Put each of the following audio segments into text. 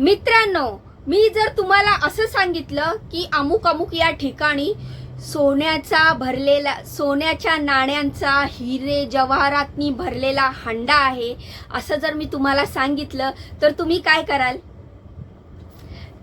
मित्रांनो मी जर तुम्हाला असं सांगितलं की अमुक अमुक या ठिकाणी सोन्याचा भरलेला सोन्याच्या नाण्यांचा हिरे जवाहरातनी भरलेला हंडा आहे असं जर मी तुम्हाला सांगितलं तर तुम्ही काय कराल?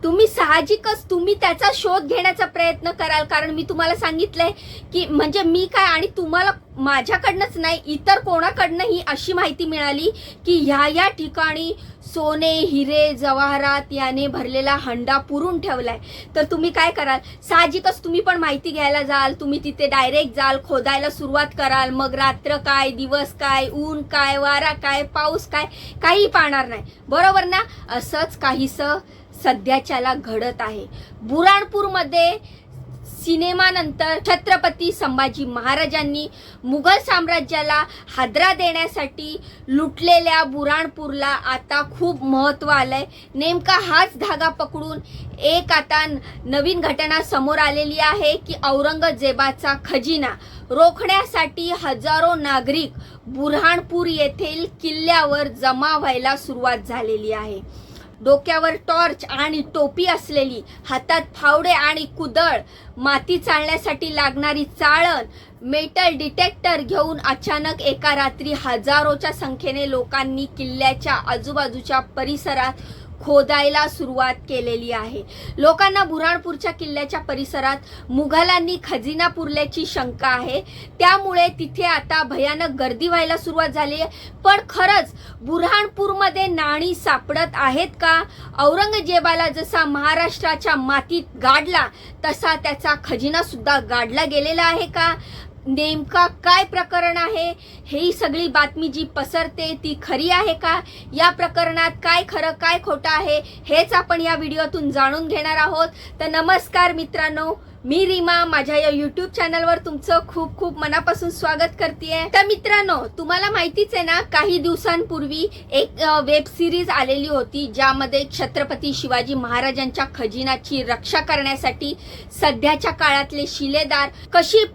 तुम्ही साहजिकच तुम्ही त्याचा शोध घेण्याचा प्रयत्न कराल. कारण मी तुम्हाला सांगितलंय की म्हणजे मी काय आणि तुम्हाला माझ्याकडनंच नाही इतर कोणाकडनं ही अशी माहिती मिळाली की ह्या या ठिकाणी सोने हिरे जवाहरात याने भरलेला हंडा पुरून ठेवलाय. तर तुम्ही काय कराल? साहजिकच तुम्ही पण माहिती घ्यायला जाल. तुम्ही तिथे डायरेक्ट जाल खोदायला सुरुवात कराल. मग रात्र काय दिवस काय ऊन काय वारा काय पाऊस काय काही पाहणार नाही. बरोबर ना? असंच काहीसं सध्याच्याला घडत आहे. बुराणपूरमध्ये सिनेमानंतर छत्रपती संभाजी महाराजांनी मुघल साम्राज्याला हादरा देण्यासाठी लुटलेल्या बुराणपूरला आता खूप महत्त्व आलंय. नेमका हाच धागा पकडून एक आता नवीन घटना समोर आलेली आहे की औरंगजेबाचा खजिना. रोखण्यासाठी हजारो नागरिक बुऱ्हाणपूर येथील किल्ल्यावर जमा व्हायला सुरुवात झालेली आहे. डोक्यावर टॉर्च आणि टोपी असलेली हातात फावडे आणि कुदळ माती चालण्यासाठी लागणारी चाळण मेटल डिटेक्टर घेऊन अचानक एका रात्री हजारोच्या संख्येने लोकांनी किल्ल्याच्या आजूबाजूच्या परिसरात खोदायला सुरुवात केलेली आहे. लोकांना बुऱ्हाणपूरच्या किल्ल्याच्या परिसरात मुघलांनी खजिना पुरल्याची शंका आहे. त्यामुळे तिथे आता भयानक गर्दी व्हायला सुरुवात झाली आहे. पण खरंच बुऱ्हाणपूरमध्ये नाणी सापडत आहेत का? औरंगजेबाला जसा महाराष्ट्राच्या मातीत गाडला तसा त्याचा खजिना सुद्धा गाडला गेलेला आहे का? नेमका काय प्रकरण आहे? ही सगळी बातमी जी पसरते ती खरी आहे का? या प्रकरणात काय खरं काय खोटं आहे हेच आपण या व्हिडिओतून जाणून घेणार आहोत. तर नमस्कार मित्रांनो मी रीमा. माझ्या या युट्यूब चॅनलवर तुमचं खूप खूप मनापासून स्वागत करते तर मित्रांनो तुम्हाला माहितीच आहे ना काही दिवसांपूर्वी एक वेब सिरीज आलेली होती ज्यामध्ये छत्रपती शिवाजी महाराजांच्या खजिनाची रक्षा करण्यासाठी सध्याच्या काळातले शिलेदार कशी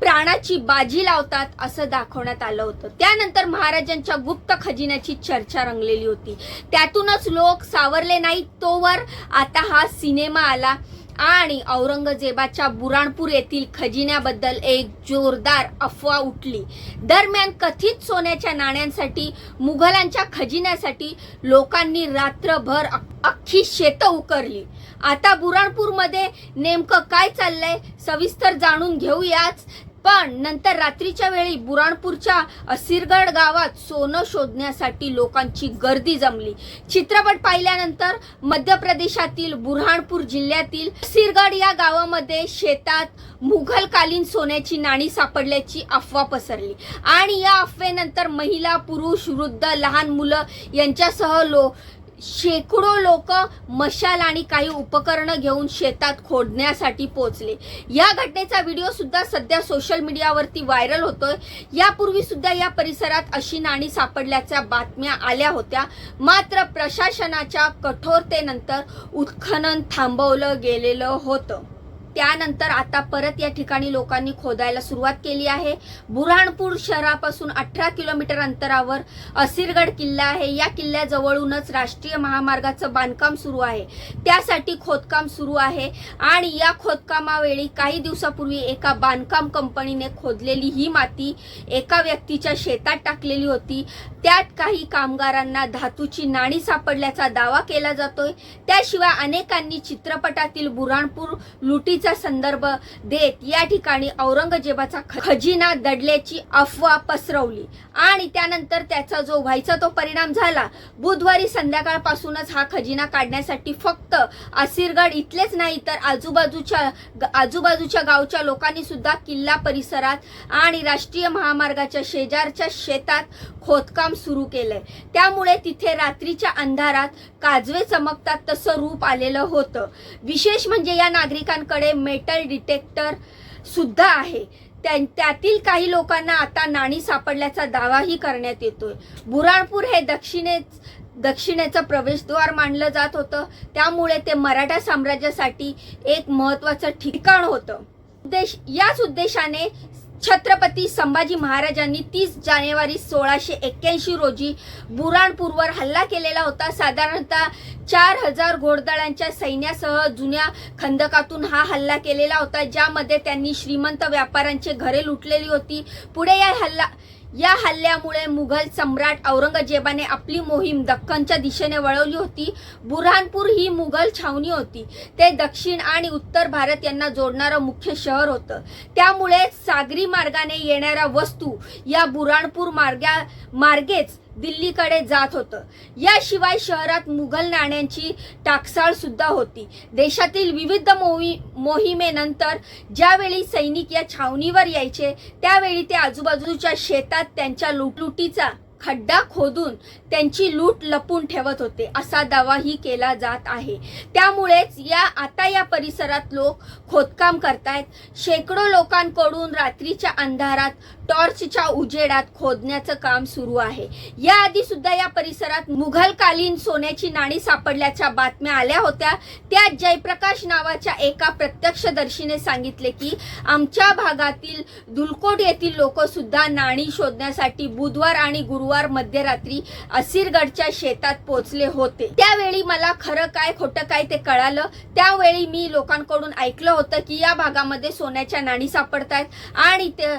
प्राणाची बाजी लावतात असं दाखवण्यात आलं होतं. त्यानंतर महाराजांच्या गुप्त खजिन्याची चर्चा रंगलेली होती. त्यातूनच लोक सावरले नाहीत तोवर आता हा सिनेमा आला आणि औरंगजेबाच्या बुराणपूर येथील खजिन्याबद्दल एक जोरदार अफवा उठली. दरम्यान कथित सोन्याच्या नाण्यांसाठी मुघलांच्या खजिन्यासाठी लोकांनी रात्रभर अख्खी शेतं उकरली. आता बुराणपूरमध्ये नेमकं काय चाललंय सविस्तर जाणून घेऊयाच. पण नंतर रात्रीच्या वेळी बुराणपूरच्या असिरगड गावात सोनं शोधण्यासाठी लोकांची गर्दी जमली. चित्रपट पाहिल्यानंतर मध्य प्रदेशातील बुरहाणपूर जिल्ह्यातील असिरगड या गावामध्ये शेतात मुघलकालीन सोन्याची नाणी सापडल्याची अफवा पसरली. आणि या अफवेनंतर महिला पुरुष वृद्ध लहान मुलं यांच्यासह लो शेकडो लोक मशाल आणि काही उपकरणं घेऊन शेतात खोडण्यासाठी पोचले या घटनेचा व्हिडिओ सुद्धा सध्या सोशल मीडियावरती व्हायरल होतोय. यापूर्वी सुद्धा या परिसरात अशी नाणी सापडल्याच्या बातम्या आल्या होत्या. मात्र प्रशासनाच्या कठोरतेनंतर उत्खनन थांबवलं गेलेलं होतं. त्यानंतर आता परत या ठिकाणी लोकांनी खोदायला सुरुवात केली आहे. बुऱ्हाणपूर शहरापासून अठरा किलोमीटर अंतरावर असिरगड किल्ला आहे. या किल्ल्याजवळूनच राष्ट्रीय महामार्गाचं बांधकाम सुरू आहे. त्यासाठी खोदकाम सुरू आहे आणि या खोदकामावेळी काही दिवसापूर्वी एका बांधकाम कंपनीने खोदलेली ही माती एका व्यक्तीच्या शेतात टाकलेली होती. त्यात काही कामगारांना धातूची नाणी सापडल्याचा दावा केला जातोय. त्याशिवाय अनेकांनी चित्रपटातील बुऱ्हाणपूर लुटीचा संदर्भ देत या ठिकाणी औरंगजेबाचा खजिना दडल्याची अफवा पसरवली. आणि त्यानंतर त्याचा जो व्हायचा तो परिणाम झाला बुधवारी संध्याकाळपासूनच हा खजिना काढण्यासाठी फक्त असिरगड इथलेच नाही तर आजूबाजूच्या आजूबाजूच्या गावच्या लोकांनी सुद्धा किल्ला परिसरात आणि राष्ट्रीय महामार्गाच्या शेजारच्या शेतात खोदकाम सुरू केलंय. त्यामुळे तिथे रात्रीच्या अंधारात काजवे चमकतात तसं रूप आलेलं होतं. विशेष म्हणजे या नागरिकांकडे मेटल डिटेक्टर सुद्धा आहे. त्या- त्यातील काही लोकांना आता नाणी सापडल्याचा दावाही करण्यात येतोय. बुराणपूर हे दक्षिणेच दक्षिणेचं प्रवेशद्वार मानलं जात होतं. त्यामुळे ते मराठा साम्राज्यासाठी एक महत्वाचं ठिकाण होतं. उद्देश याच उद्देशाने छत्रपती संभाजी महाराजांनी तीस जानेवारी सोळाशे एक्क्याऐंशी रोजी बुराणपूरवर हल्ला केलेला होता. साधारणतः चार हजार घोडदळांच्या सैन्यासह जुन्या खंदकातून हा हल्ला केलेला होता ज्यामध्ये त्यांनी श्रीमंत व्यापाऱ्यांचे घरे लुटलेली होती. पुढे या हल्ला या हल्ल्यामुळे मुघल सम्राट औरंगजेबाने आपली मोहीम दख्खनच्या दिशेने वळवली होती. बुरहानपूर ही मुघल छावणी होती. ते दक्षिण आणि उत्तर भारत यांना जोडणारं मुख्य शहर होतं. त्यामुळे सागरी मार्गाने येणाऱ्या वस्तू या बुरहानपूर मार्गा मार्गेच दिल्लीकडे जात होतं. याशिवाय शहरात मुघल नाण्यांची टाकसाळ सुद्धा होती. देशातील विविध मोही मोहिमेनंतर ज्यावेळी सैनिक या छावणीवर यायचे त्यावेळी ते आजूबाजूच्या शेतात त्यांच्या लुटलुटीचा खड्डा खोदून त्यांची लूट लपून ठेवत होते असा दावाही केला जात आहे. त्यामुळेच या आता या परिसरात लोक खोदकाम करतायत. शेकडो लोकांकडून रात्रीच्या अंधारात टॉर्चच्या उजेडात खोदण्याचं काम सुरू आहे. याआधी सुद्धा या परिसरात मुघलकालीन सोन्याची नाणी सापडल्याच्या बातम्या आल्या होत्या. त्यात जयप्रकाश नावाच्या एका प्रत्यक्षदर्शीने सांगितले की आमच्या भागातील दुलकोट येथील लोक सुद्धा नाणी शोधण्यासाठी बुधवार आणि गुरुवार मध्यरात्री असिरगडच्या शेतात पोचले होते. त्यावेळी मला खरं काय खोटं काय ते कळालं. त्यावेळी मी लोकांकडून ऐकलं होतं की या भागामध्ये सोन्याच्या नाणी सापडतायत आणि ते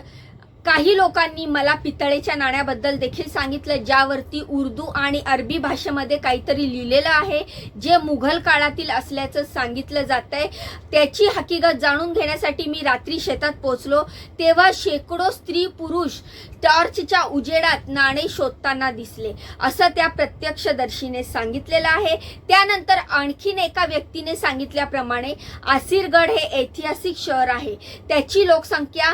काही लोकांनी मला पितळेच्या नाण्याबद्दल देखील सांगितलं ज्यावरती उर्दू आणि अरबी भाषेमध्ये काहीतरी लिहिलेलं आहे जे मुघल काळातील असल्याचं सांगितलं जात आहे त्याची हकीकत जाणून घेण्यासाठी मी रात्री शेतात पोचलो तेव्हा शेकडो स्त्री पुरुष टॉर्चच्या उजेडात नाणे शोधताना दिसले. असं त्या प्रत्यक्षदर्शीने सांगितलेलं आहे. त्यानंतर आणखीन एका व्यक्तीने सांगितल्याप्रमाणे आसिरगड हे ऐतिहासिक शहर आहे. त्याची लोकसंख्या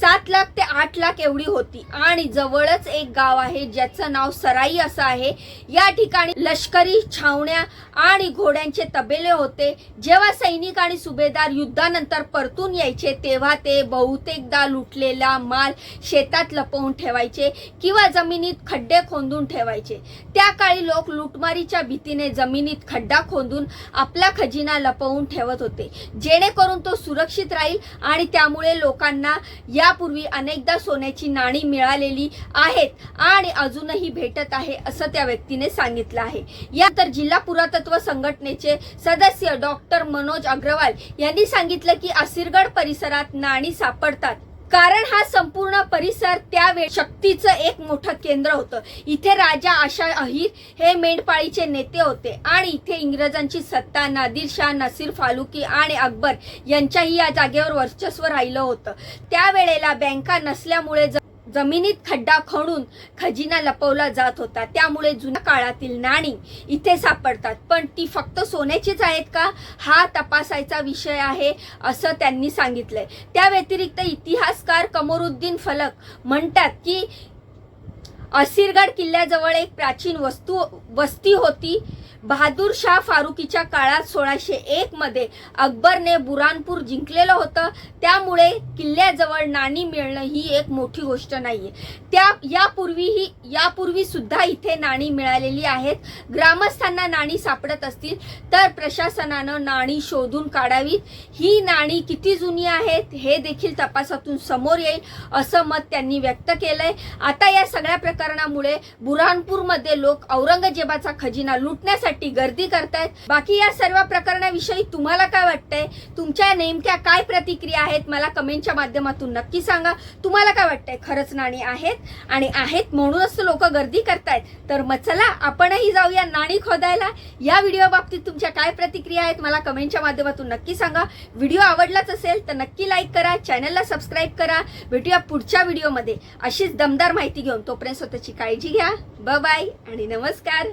सात लाख ते आठ लाख एवढी होती. आणि जवळच एक गाव आहे ज्याचं नाव सराई असं आहे. या ठिकाणी लष्करी छावण्या आणि घोड्यांचे तबेले होते. जेव्हा सैनिक आणि सुभेदार युद्धानंतर परतून यायचे तेव्हा ते बहुतेकदा लुटलेला माल शेतात लपवून ठेवायचे किंवा जमिनीत खड्डे खोदून ठेवायचे. त्या काळी लोक लुटमारीच्या भीतीने जमिनीत खड्डा खोदून आपला खजिना लपवून ठेवत होते. जेणेकरून तो सुरक्षित राहील आणि त्यामुळे लोकांना या यापूर्वी अनेकदा सोन्याची नाणी मिळालेली आहेत आणि अजूनही भेटत आहे असं त्या व्यक्तीने सांगितलं आहे. यानंतर जिल्हा पुरातत्व संघटनेचे सदस्य डॉक्टर मनोज अग्रवाल यांनी सांगितलं की असिरगड परिसरात नाणी सापडतात. कारण हा संपूर्ण परिसर त्यावेळी शक्तीचं एक मोठं केंद्र होतं. इथे राजा आशा अहिर हे मेंढपाळीचे नेते होते. आणि इथे इंग्रजांची सत्ता नादिरशाह नसीर फालुकी आणि अकबर यांच्याही या जागेवर वर्चस्व राहिलं होतं. त्यावेळेला बँका नसल्यामुळे जमिनीत खड्डा खणून खजिना लपवला जात होता. त्यामुळे जुन्या काळातील नाणी इथे सापडतात. पण ती फक्त सोन्याचीच आहेत का? हा तपासायचा विषय आहे असं त्यांनी सांगितलंय. त्या व्यतिरिक्त इतिहासकार कमरुद्दीन फलक म्हणतात की असिरगड किल्ल्याजवळ एक प्राचीन वस्तू वस्ती होती. बहादूर शाह फारुकीच्या काळात सोळाशे एक मध्ये अकबरने बुरानपूर जिंकलेलं होतं. त्यामुळे किल्ल्याजवळ नाणी मिळणं ही एक मोठी गोष्ट नाहीये. त्या यापूर्वीही यापूर्वी सुद्धा इथे नाणी मिळालेली आहेत. ग्रामस्थांना नाणी सापडत असतील तर प्रशासनानं नाणी शोधून काढावीत. ही नाणी किती जुनी आहेत हे देखील तपासातून समोर येईल असं मत त्यांनी व्यक्त केलंय. आता या सगळ्या प्रकरणामुळे बुरहानपूरमध्ये लोक औरंगजेबाचा खजिना लुटण्यासाठी गर्दी करतायत. बाकी या सर्व प्रकरणाविषयी तुम्हाला काय वाटतंय? तुमच्या नेमक्या काय प्रतिक्रिया आहेत? मला कमेंटच्या माध्यमातून नक्की सांगा. तुम्हाला काय वाटतंय? खरंच नाणी आहेत आणि आहेत म्हणूनच लोक गर्दी करतायत. तर मग चला आपणही जाऊया नाणी खोदायला. या व्हिडिओ बाबतीत तुमच्या काय प्रतिक्रिया आहेत? मला कमेंटच्या माध्यमातून नक्की सांगा. व्हिडिओ आवडलाच असेल तर नक्की लाईक करा चॅनलला सबस्क्राईब करा. भेटूया पुढच्या व्हिडिओमध्ये. अशीच दमदार माहिती घेऊन तोपर्यंत स्वतःची काळजी घ्या. बाय आणि नमस्कार.